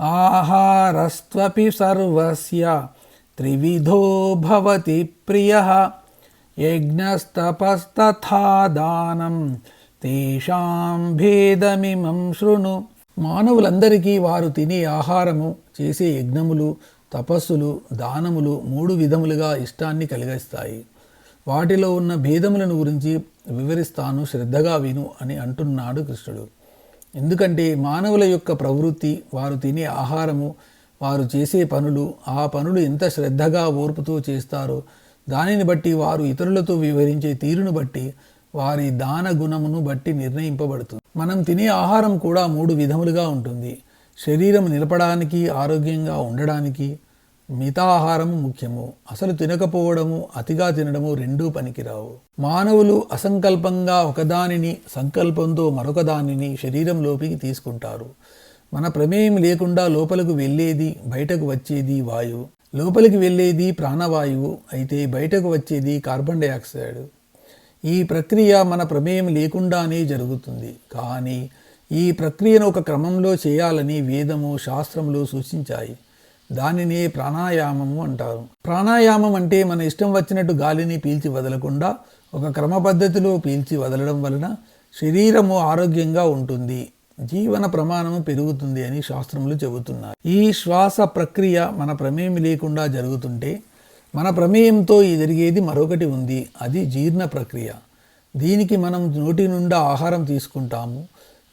ఆహారస్త్వపి సర్వస్య త్రివిధో భవతి ప్రియ యజ్ఞస్తపస్తథా దానం తేషాం భేదమిమం శృణు. మానవులందరికీ వారు తినే ఆహారము చేసే యజ్ఞములు తపస్సులు దానములు మూడు విధములుగా ఇష్టాన్ని కలిగిస్తాయి. వాటిలో ఉన్న భేదములను గురించి వివరిస్తాను శ్రద్ధగా విను అని అంటున్నాడు కృష్ణుడు. ఎందుకంటే మానవుల యొక్క ప్రవృత్తి వారు తినే ఆహారము వారు చేసే పనులు ఆ పనులు ఎంత శ్రద్ధగా ఓర్పుతో చేస్తారో దానిని బట్టి వారు ఇతరులతో వివరించే తీరును బట్టి వారి దాన గుణమును బట్టి నిర్ణయింపబడుతుంది. మనం తినే ఆహారం కూడా మూడు విధములుగా ఉంటుంది. శరీరం నిలపడానికి ఆరోగ్యంగా ఉండడానికి మితాహారము ముఖ్యము. అసలు తినకపోవడము అతిగా తినడము రెండూ పనికిరావు. మానవులు అసంకల్పంగా ఒకదానిని సంకల్పంతో మరొక దానిని శరీరంలోకి తీసుకుంటారు. మన ప్రమేయం లేకుండా లోపలకు వెళ్ళేది బయటకు వచ్చేది వాయువు. లోపలికి వెళ్ళేది ప్రాణవాయువు అయితే బయటకు వచ్చేది కార్బన్ డైఆక్సైడ్. ఈ ప్రక్రియ మన ప్రమేయం లేకుండానే జరుగుతుంది. కానీ ఈ ప్రక్రియను ఒక క్రమంలో చేయాలని వేదము శాస్త్రములు సూచించాయి. దానిని ప్రాణాయామము అంటారు. ప్రాణాయామం అంటే మన ఇష్టం వచ్చినట్టు గాలిని పీల్చి వదలకుండా ఒక క్రమ పద్ధతిలో పీల్చి వదలడం వలన శరీరము ఆరోగ్యంగా ఉంటుంది. జీవన ప్రమాణము పెరుగుతుంది అని శాస్త్రములు చెబుతున్నాయి. ఈ శ్వాస ప్రక్రియ మన ప్రమేయం లేకుండా జరుగుతుంటే మన ప్రమేయంతో జరిగేది మరొకటి ఉంది. అది జీర్ణ ప్రక్రియ. దీనికి మనం నోటి నుండా ఆహారం తీసుకుంటాము.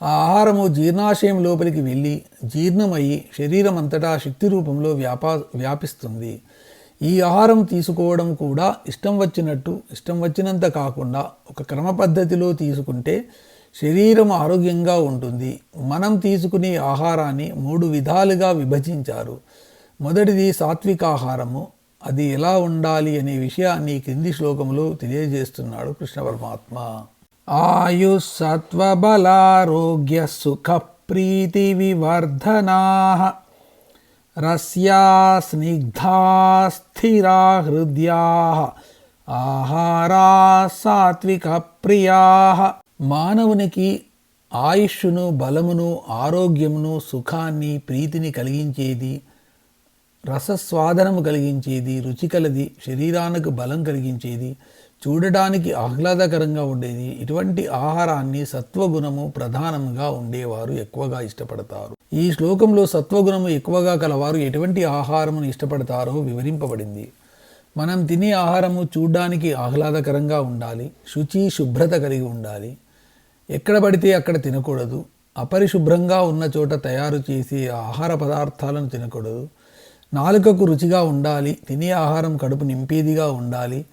ఆ ఆహారము జీర్ణాశయం లోపలికి వెళ్ళి జీర్ణమయ్యి శరీరం అంతటా శక్తి రూపంలో వ్యాపా వ్యాపిస్తుంది. ఈ ఆహారం తీసుకోవడం కూడా ఇష్టం వచ్చినట్టు ఇష్టం వచ్చినంత కాకుండా ఒక క్రమ పద్ధతిలో తీసుకుంటే శరీరం ఆరోగ్యంగా ఉంటుంది. మనం తీసుకునే ఆహారాన్ని మూడు విధాలుగా విభజించారు. మొదటిది సాత్విక ఆహారము. అది ఎలా ఉండాలి అనే విషయాన్ని క్రింది శ్లోకంలో తెలియజేస్తున్నాడు కృష్ణ పరమాత్మ ఆయుస్సత్వబలారోగ్య సుఖప్రీతి వివర్ధనా రస్యా స్నిగ్ధా స్థిరా హృద్యా ఆహారా సాత్విక ప్రియా మానవునికి ఆయుష్ను బలమును ఆరోగ్యమును సుఖాన్ని ప్రీతిని కలిగించేది రసస్వాదనము కలిగించేది రుచికలది శరీరానికి బలం కలిగించేది చూడడానికి ఆహ్లాదకరంగా ఉండేది. ఇటువంటి ఆహారాన్ని సత్వగుణము ప్రధానంగా ఉండేవారు ఎక్కువగా ఇష్టపడతారు. ఈ శ్లోకంలో సత్వగుణము ఎక్కువగా కలవారు ఎటువంటి ఆహారమును ఇష్టపడతారో వివరింపబడింది. మనం తినే ఆహారము చూడడానికి ఆహ్లాదకరంగా ఉండాలి. శుచి శుభ్రత కలిగి ఉండాలి. ఎక్కడ పడితే అక్కడ తినకూడదు. అపరిశుభ్రంగా ఉన్న చోట తయారు చేసే ఆహార పదార్థాలను తినకూడదు. నాలుకకు రుచిగా ఉండాలి. తినే ఆహారం కడుపు నింపేదిగా ఉండాలి.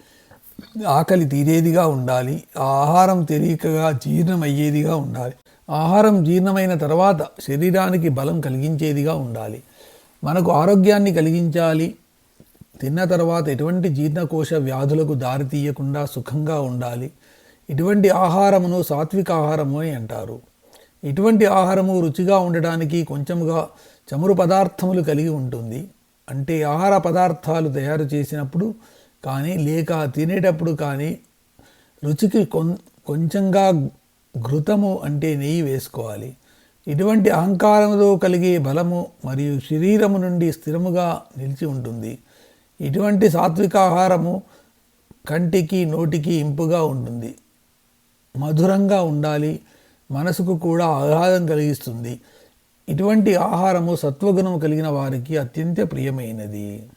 ఆకలి తీరేదిగా ఉండాలి ఆ ఆహారం తేలికగా జీర్ణమయ్యేదిగా ఉండాలి. ఆహారం జీర్ణమైన తర్వాత శరీరానికి బలం కలిగించేదిగా ఉండాలి. మనకు ఆరోగ్యాన్ని కలిగించాలి. తిన్న తర్వాత ఎటువంటి జీర్ణకోశ వ్యాధులకు దారితీయకుండా సుఖంగా ఉండాలి. ఇటువంటి ఆహారమును సాత్విక ఆహారము అని అంటారు. ఇటువంటి ఆహారము రుచిగా ఉండడానికి కొంచెముగా చమురు పదార్థములు కలిగి ఉంటుంది. అంటే ఆహార పదార్థాలు తయారు చేసినప్పుడు కానీ లేక తినేటప్పుడు కానీ రుచికి కొం కొంచెంగా ఘృతము అంటే నెయ్యి వేసుకోవాలి. ఇటువంటి అహంకారంతో కలిగే బలము మరియు శరీరము నుండి స్థిరముగా నిలిచి ఉంటుంది. ఇటువంటి సాత్విక ఆహారము కంటికి నోటికి ఇంపుగా ఉంటుంది. మధురంగా ఉండాలి. మనసుకు కూడా ఆహ్లాదం కలిగిస్తుంది. ఇటువంటి ఆహారము సత్వగుణము కలిగిన వారికి అత్యంత ప్రియమైనది.